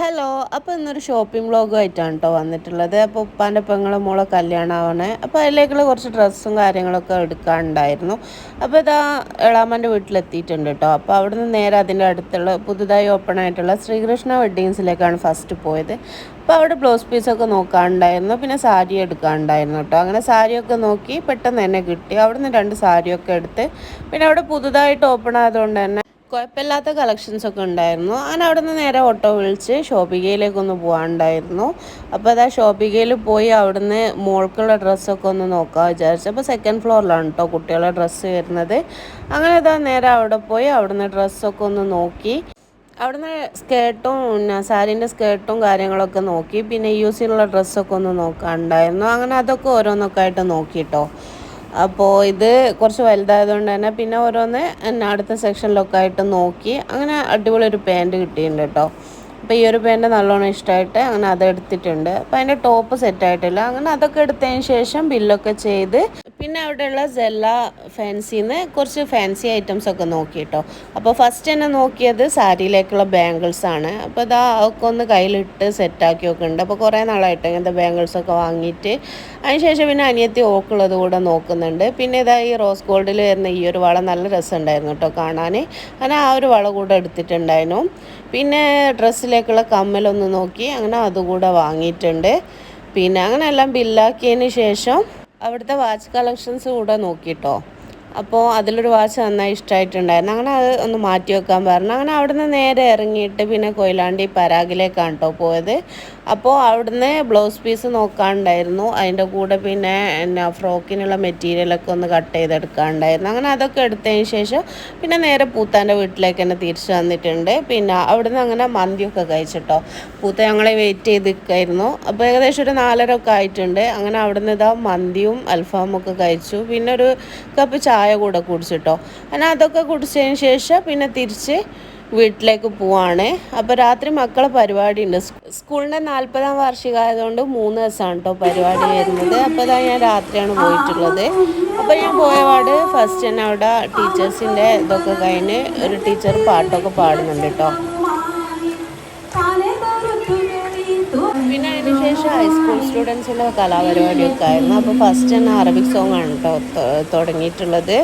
Hello അപ്പോൾ ഇന്നൊരു shopping വ്ളോഗുമായിട്ടാണ് കേട്ടോ വന്നിട്ടുള്ളത്. അപ്പോൾ ഉപ്പാന്റെ പെങ്ങളെ മോളെ കല്യാണമാവണേ അപ്പോൾ അതിലേക്കുള്ള കുറച്ച് ഡ്രസ്സും കാര്യങ്ങളൊക്കെ എടുക്കാനുണ്ടായിരുന്നു. അപ്പോൾ ഇതാ എളാമന്റെ വീട്ടിലെത്തിയിട്ടുണ്ട് കേട്ടോ അപ്പോൾ അവിടെ നിന്ന് നേരെ അതിന്റെ അടുത്തുള്ള പുതുതായി ഓപ്പൺ ആയിട്ടുള്ള ശ്രീകൃഷ്ണ വെഡ്ഡിങ്സിലേക്കാണ് ഫസ്റ്റ് പോയത്. അപ്പോൾ അവിടെ ബ്ലൗസ് പീസൊക്കെ നോക്കാനുണ്ടായിരുന്നു. പിന്നെ സാരി എടുക്കാനുണ്ടായിരുന്നു കേട്ടോ അങ്ങനെ സാരിയൊക്കെ നോക്കി പെട്ടെന്ന് തന്നെ കിട്ടി. അവിടെ നിന്ന് രണ്ട് സാരിയൊക്കെ എടുത്ത്. പിന്നെ അവിടെ പുതുതായിട്ട് ഓപ്പൺ ആയതുകൊണ്ട് തന്നെ കുഴപ്പമില്ലാത്ത കളക്ഷൻസ് ഒക്കെ ഉണ്ടായിരുന്നു. അങ്ങനെ അവിടെ നിന്ന് നേരെ ഓട്ടോ വിളിച്ച് ഷോപ്പിക്കയിലേക്കൊന്ന് പോകാനുണ്ടായിരുന്നു അപ്പോൾ അതാ ഷോപ്പിക്കയിൽ പോയി അവിടുന്ന് മോൾക്കുള്ള ഡ്രസ്സൊക്കെ ഒന്ന് നോക്കാൻ വിചാരിച്ചു. അപ്പോൾ സെക്കൻഡ് ഫ്ലോറിലാണ് കേട്ടോ കുട്ടികളുടെ ഡ്രസ്സ് വരുന്നത്. അങ്ങനെ അതാ നേരെ അവിടെ പോയി അവിടുന്ന് ഡ്രസ്സൊക്കെ ഒന്ന് നോക്കി. അവിടുന്ന് സ്കേർട്ടും സാരീന്റെ സ്കേർട്ടും കാര്യങ്ങളൊക്കെ നോക്കി. പിന്നെ യൂസ് ചെയ്യാനുള്ള ഡ്രസ്സൊക്കെ ഒന്ന് നോക്കാനുണ്ടായിരുന്നു അങ്ങനെ അതൊക്കെ ഓരോന്നൊക്കെ ആയിട്ട് നോക്കിട്ടോ അപ്പോൾ ഇത് കുറച്ച് വലുതായതുകൊണ്ട് തന്നെ പിന്നെ ഓരോന്ന് എന്നെ അടുത്ത സെക്ഷനിലൊക്കെ ആയിട്ട് നോക്കി അങ്ങനെ അടിപൊളി ഒരു പാന്റ് കിട്ടിയിട്ടുണ്ട് കേട്ടോ. അപ്പോൾ ഈ ഒരു പാന്റ് നല്ലോണം ഇഷ്ടമായിട്ട് അങ്ങനെ അത് എടുത്തിട്ടുണ്ട്. അപ്പോൾ അതിന്റെ ടോപ്പ് സെറ്റ് ആയിട്ടില്ല അങ്ങനെ അതൊക്കെ എടുത്തതിന് ശേഷം ബില്ലൊക്കെ ചെയ്ത് പിന്നെ അവിടെയുള്ള സെല്ല ഫാൻസിന്ന് കുറച്ച് ഫാൻസി ഐറ്റംസ് ഒക്കെ നോക്കി കേട്ടോ അപ്പോൾ ഫസ്റ്റ് തന്നെ നോക്കിയത് സാരിയിലേക്കുള്ള ബാംഗിൾസ് ആണ്. അപ്പോൾ ഇതാ ഒക്കെ ഒന്ന് കയ്യിലിട്ട് സെറ്റാക്കി ഒക്കെ ഉണ്ട് അപ്പോൾ കുറേ നാളായിട്ട് ഇങ്ങനത്തെ ബാംഗിൾസ് ഒക്കെ വാങ്ങിയിട്ട് അതിനുശേഷം പിന്നെ അനിയത്തി ഓക്കുള്ളത് കൂടെ നോക്കുന്നുണ്ട്. പിന്നെ ഇതാ ഈ റോസ് ഗോൾഡിൽ വരുന്ന ഈ ഒരു വള നല്ല രസമുണ്ടായിരുന്നു കേട്ടോ കാണാൻ. അങ്ങനെ ആ ഒരു വള കൂടെ എടുത്തിട്ടുണ്ടായിരുന്നു. പിന്നെ ഡ്രസ്സിലേക്കുള്ള കമ്മലൊന്ന് നോക്കി. അങ്ങനെ അതുകൂടെ വാങ്ങിയിട്ടുണ്ട്. പിന്നെ അങ്ങനെ എല്ലാം ബില്ലാക്കിയതിന് ശേഷം അവിടുത്തെ വാച്ച് കളക്ഷൻസ് കൂടെ നോക്കിയിട്ടോ അപ്പോൾ അതിലൊരു വാച്ച് നന്നായി ഇഷ്ടമായിട്ടുണ്ടായിരുന്നു അങ്ങനെ അത് ഒന്ന് മാറ്റി വെക്കാൻ പറഞ്ഞു. അങ്ങനെ അവിടുന്ന് നേരെ ഇറങ്ങിയിട്ട് പിന്നെ കൊയിലാണ്ടി പരാഗിലേക്കാണ് കേട്ടോ പോയത്. അപ്പോൾ അവിടുന്ന് ബ്ലൗസ് പീസ് നോക്കാനുണ്ടായിരുന്നു അതിന്റെ കൂടെ പിന്നെ എന്നാ ഫ്രോക്കിനുള്ള മെറ്റീരിയലൊക്കെ ഒന്ന് കട്ട് ചെയ്തെടുക്കാനുണ്ടായിരുന്നു അങ്ങനെ അതൊക്കെ എടുത്തതിന് ശേഷം പിന്നെ നേരെ പൂത്താന്റെ വീട്ടിലേക്ക് തന്നെ തിരിച്ചു വന്നിട്ടുണ്ട്. പിന്നെ അവിടുന്ന് അങ്ങനെ മന്തിയൊക്കെ കഴിച്ചിട്ടോ. പൂത്ത ഞങ്ങളെ വെയിറ്റ് ചെയ്ത് നിൽക്കായിരുന്നു അപ്പോൾ ഏകദേശം ഒരു നാലര ഒക്കെ ആയിട്ടുണ്ട്. അങ്ങനെ അവിടുന്ന് ഇതാ മന്തിയും അൽഫാമും ഒക്കെ കഴിച്ചു. പിന്നെ ഒരു കപ്പ് ചായ കൂടെ കുടിച്ചിട്ടോ. അങ്ങനെ അതൊക്കെ കുടിച്ചതിന് ശേഷം പിന്നെ തിരിച്ച് വീട്ടിലേക്ക് പോവാണ്. അപ്പോൾ രാത്രി മക്കളെ പരിപാടി ഉണ്ട്. സ്കൂളിന്റെ നാൽപ്പതാം വാർഷികമായതുകൊണ്ട് മൂന്ന് ദിവസമാണ് കേട്ടോ പരിപാടി വരുന്നത്. അപ്പോൾ അതാ ഞാൻ രാത്രിയാണ് പോയിട്ടുള്ളത്. അപ്പോൾ ഞാൻ പോയപാട് ഫസ്റ്റ് തന്നെ അവിടെ ടീച്ചേഴ്സിന്റെ ഇതൊക്കെ കഴിഞ്ഞ് ഒരു ടീച്ചർ പാട്ടൊക്കെ പാടുന്നുണ്ട് കേട്ടോ പിന്നെ അതിന് ശേഷം ഹൈസ്കൂൾ സ്റ്റുഡൻസിന്റെ കലാപരിപാടിയൊക്കെ ആയിരുന്നു. അപ്പോൾ ഫസ്റ്റ് തന്നെ അറബിക് സോങ് ആണ് കേട്ടോ തുടങ്ങിയിട്ടുള്ളത്.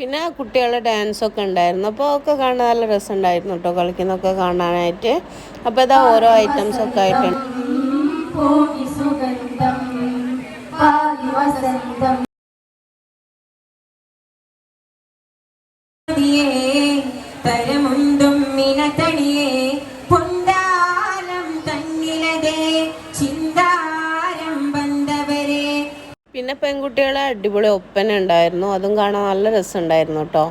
പിന്നെ കുട്ടികളുടെ ഡാൻസൊക്കെ ഉണ്ടായിരുന്നു. അപ്പോൾ ഒക്കെ കാണാൻ നല്ല രസമുണ്ടായിരുന്നു കേട്ടോ കളിക്കുന്നൊക്കെ കാണാനായിട്ട്. അപ്പോൾ ഇതാ ഓരോ ഐറ്റംസ് ഒക്കെ ആയിട്ടുണ്ട്. തരമുണ്ടും മിനതണിയേ പിന്നെ പെൺകുട്ടികളെ അടിപൊളി ഒപ്പന ഉണ്ടായിരുന്നു. അതും കാണാൻ നല്ല രസമുണ്ടായിരുന്നു കേട്ടോ.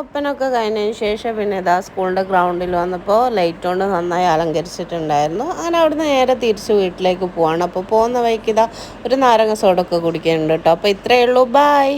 ഒപ്പനൊക്കെ കഴിഞ്ഞതിന് ശേഷം പിന്നെ ഇതാ സ്കൂളിന്റെ ഗ്രൗണ്ടിൽ വന്നപ്പോൾ ലൈറ്റ് കൊണ്ട് നന്നായി അലങ്കരിച്ചിട്ടുണ്ടായിരുന്നു. അങ്ങനെ അവിടുന്ന് നേരെ തിരിച്ച് വീട്ടിലേക്ക് പോവാണ്. അപ്പോൾ പോകുന്ന വഴിക്ക് ഇതാ ഒരു നാരങ്ങ സോഡൊക്കെ കുടിക്കുന്നുണ്ട് കേട്ടോ. അപ്പോൾ ഇത്രയേ ഉള്ളൂ. ബായ്